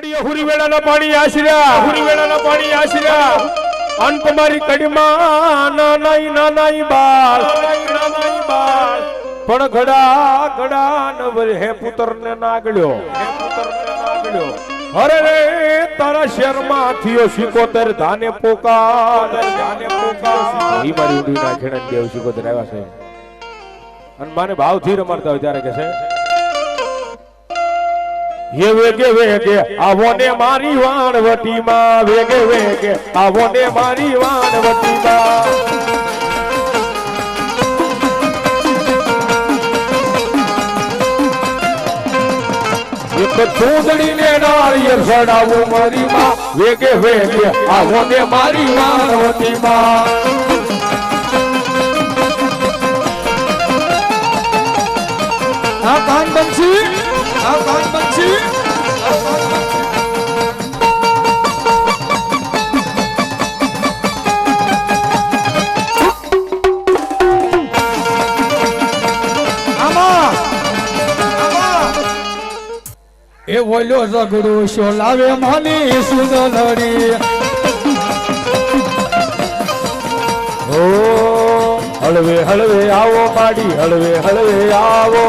પાણી અહુરી વેળાના પાણી આશર્યા અહુરી વેળાના પાણી આશર્યા અન તમારી કડીમાં નાનાઈ નાનાઈ બાળ. નાનાઈ બાળ પણ ઘડા ઘડા નવર હે પુત્ર ને હે પુત્ર ને અરે રે, તારા શહેરમાં થયો સિકોતેર ધાને પોકાર. ધાને પોકાર ઈ મારી ઉડી નાખીને દેવ સિકોતેર આવ્યા છે. અને માને ભાવથી રમાડતા હોય ત્યારે કે છે હે વેગે વેગે આવો ને મારી વાણવટીમાં, વેગે વેગે આવો ને મારી વાણવટીમાં. એક ચૂંદડી ને નાળિયેર સડાવું મારી માં વેગે વેગે આવો ને મારી કાન બંસી આ કાન બંસી આ કાન એ બોલ્યો ઝઘડો શો લાવે માની સુદલરી હળવે હળવે આવો પાડી હળવે હળવે આવો.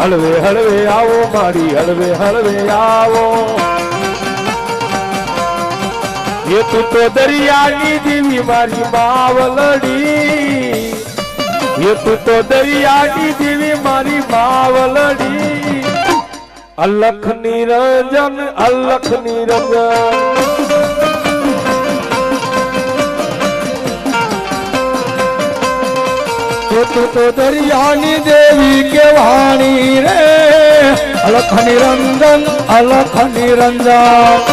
હળવે હળવે, આવો મારી હળવે હળવે, આવો. એ તું તો દરિયાની દેવી મારી માવલડી એ તું તો દરિયાની દેવી મારી માવલડી અલખ નિરંજન અલખ નિરંજન તો તું દરિયાની દેવી કેવાણી રે. અલખ નિરંજન અલખ નિરંજન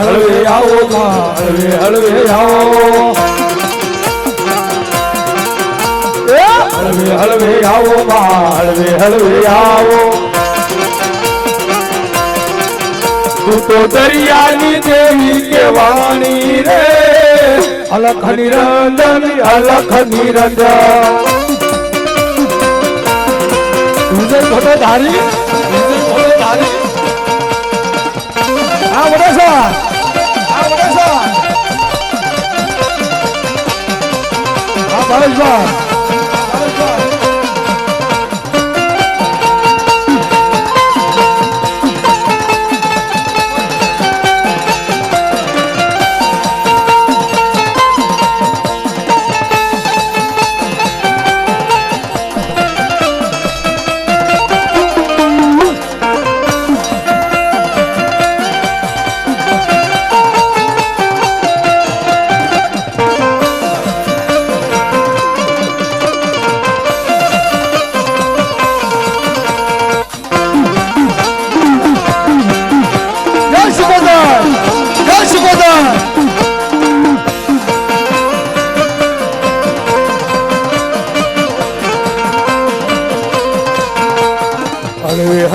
હળવે આવો હળવે હળવે, આવો. હળવે હળવે, આવો હળવે હળવે, આવો. દરિયાની દેવી કેવાણી રે. અલખ નિરંજન અલખ નિરંજન. તુજે ઘોડે ધારી આ ભાવેશભા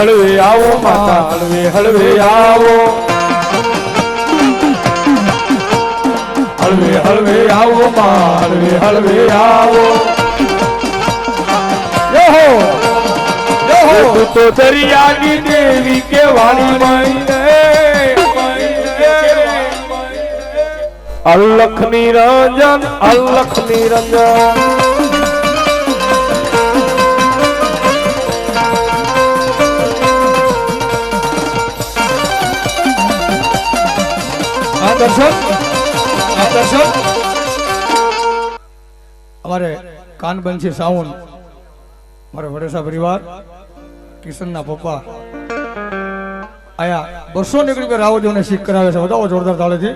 હળવે આવો માતા હળવે હળવે આવો. હળવે હળવે આવો માં હળવે હળવે આવો. તો દરિયાની દેવી કેવાળી માઈ અલખ નિરંજન અલખ નિરંજન આ દર્શન આ દર્શન અમારે કાનબંશી સાઉન્ડ મારા વડેસા પરિવાર, કિશનના પપ્પા. આયા બસો ને રૂપિયા રાવજોને શીખ કરાવે છે. બતાવો જોરદાર તાળેથી.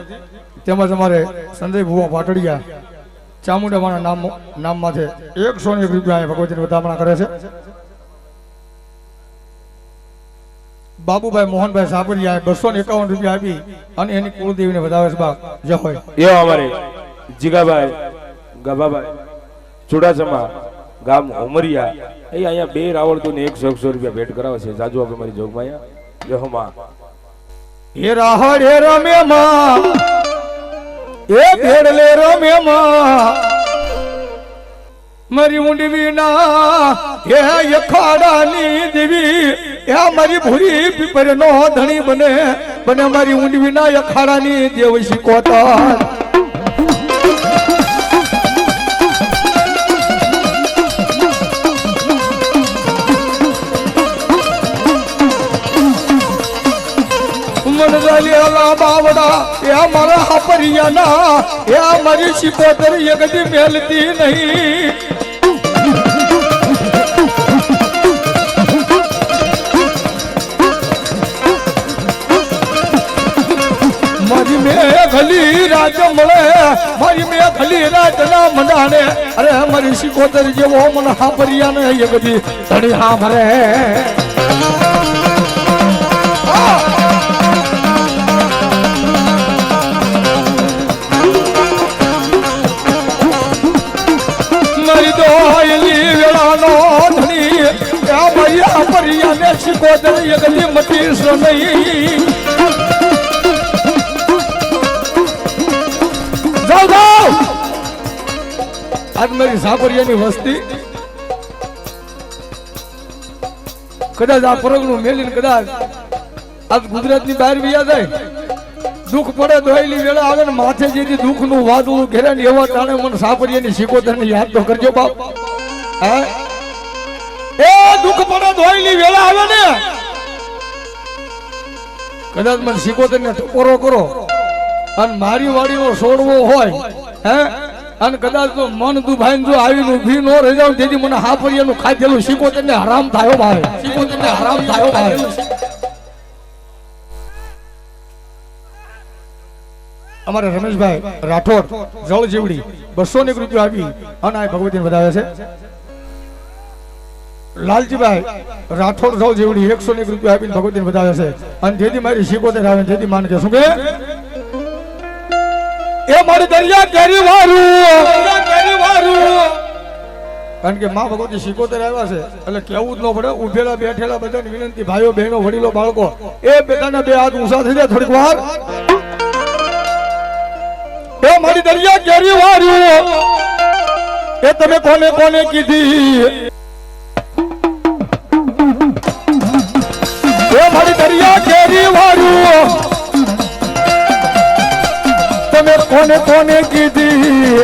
તેમજ અમારે સંજય ભુવા પાટડિયા, ચામુંડામાના નામ નામમાંથી એકસો ને એક રૂપિયા ભગવતીની વધામણા કરે છે. બાબુભાઈ મોહનભાઈ સાબરિયા બસો ને એકાવન રૂપિયા આપી અને એની વધાવે બાપ. જય હોય. એવા અમારે જીગાભાઈ ગભાભાઈ ચુડાસમા ગામ ઉમરિયા એ અહીંયા બે રાવળતું ને એકસો એકસો રૂપિયા ભેટ કરાવે છે. જાજુ આપે મારી જોગમાયા જહમાં હે રાહડ હે રમે માં. એ ભેડલે રમ્યમાં મારી ઊંડવી ના હે અખાડાની દેવી. હે મારી ભૂરી પીપર નો ધણી બને બને મારી ઊંડી વિના અખાડાની દેવ શીખોતા મનગાલી આલા બાવડા, એ મારા હાપરિયાના, એ મારી શિકોતર યગદી મેલતી નહીં. મેં ખલી રાજ ના મંડાણે અરે જેવો મન હાપરિયાને યગદી ધણી હા ભરે મારી દોયલી વેળાનો ધણી, આ મૈયા પરિયાને શીખોદર યગલી મતીશ નહીં આજ સાપરિયાની વસ્તી. કદાચ આ પરગનું મેલીને કદાચ આજ ગુજરાતની બહાર વિયા જાય. દુઃખ પડે દોયલી વેળા આવે ને માથે જેથી દુઃખનું વાદળું ઘેરે ને એવા ટાણે મને સાપરિયાની શીખોતરની યાદ તો કરજો બાપ. હે? એ દુઃખ પડે દોયલી વેળા આવે ને. કદાચ મને શીખોતર ને ટકોરો કરો અને મારી વાડીનો છોડવો હોય, હે? અને કદાચ મન દુભાઈને જો આવીને ઊભી નો રહી જાવ તેથી મને હાફરિયાનું ખાધેલું શીખોતર ને હરામ થયો ભાઈ શીખોતર ને હરામ થયો ભાઈ અમારે રમેશભાઈ રાઠોડ જળ જીવડી બસો ને રૂપિયા આવી અને આ ભગવતીને વધાવે છે. લાલજીભાઈ રાઠોડ જળ જીવડી એકસો ને રૂપિયા આપીને ભગવતી વધાવે છે. અને જેથી મારી શીખોતેર આવે જેથી માન કે શું કે? એ મારી દરિયા કેરી વારું કારણ કે મા ભગવતી સિકોતેર આવ્યા છે એટલે કેવું જ ન પડે ઉભેલા બેઠેલા બધાની વિનંતી ભાઈઓ બહેનો વડીલો બાળકો એ બધાના બે હાથ ઊંચા થઈ જાય થોડીક વાર. એ મારી દરિયા કેરી વાર્યું એ તમે કોને કોને કીધી? કોને કોને કીધી?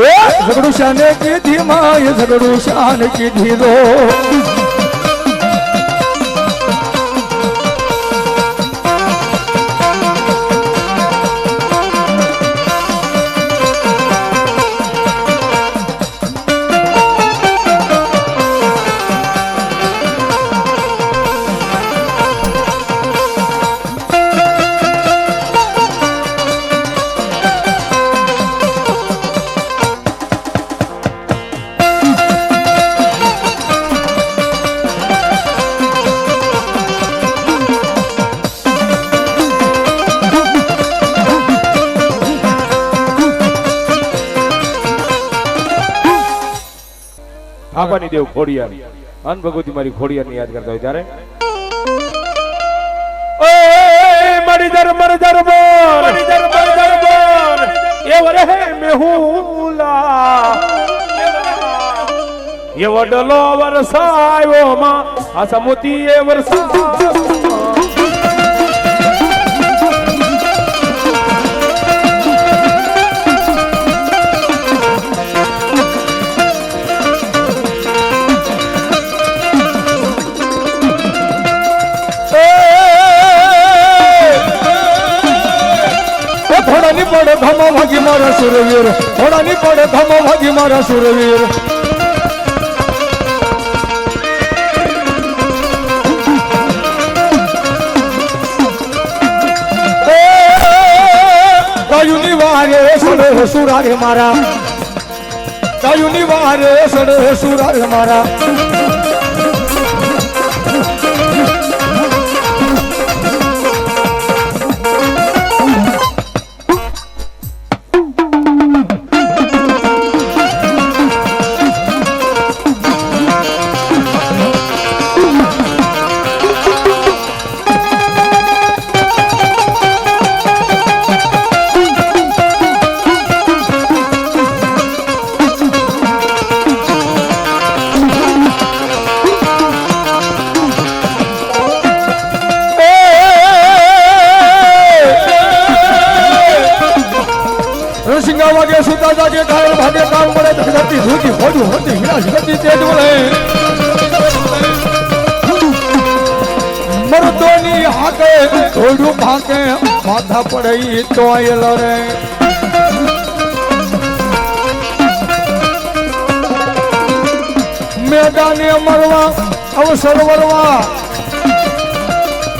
એ ઝઘડું શાને કીધી માય ઝઘડું શાને કીધી રો આપાની દેવ ખોડિયાર અન ભગવતી મારી ખોડિયાર યાદ કરતા હોય ત્યારે? ઓય મારી દરબાર દરબાર મારી દરબાર દરબાર એ વરે મેહુલા એ વડલો વરસાયો માં. આ સમુતી એ વરસાયો. મારા સુરવીર. થોડાની પડે ધમો ભાગી મારા સુરવીર. ગાયુની વારે સડે મારા. ગાયુની વારે સડે સુરારે મારા. ભાગે કાળ ભાગે કામ મળે તો ધરતી ધૂતી હોજું હતી હીરા જગતી તેજ વળે મરદોની હાકે ધોડું ભાગે, માથા પડે તો આયેલો રે મેદાને મરવા, અવસર વરવા.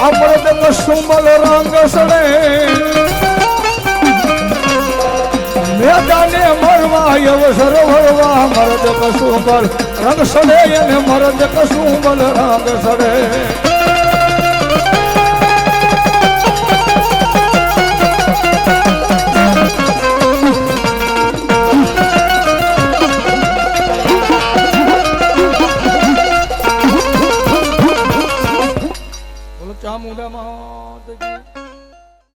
અમૃત કસુમલ રંગ સડે. મેદાને મરવા અવસર વળવા મરદ કસુમલ રંગ સડે અને મરદ કસુમલ રંગ સડે.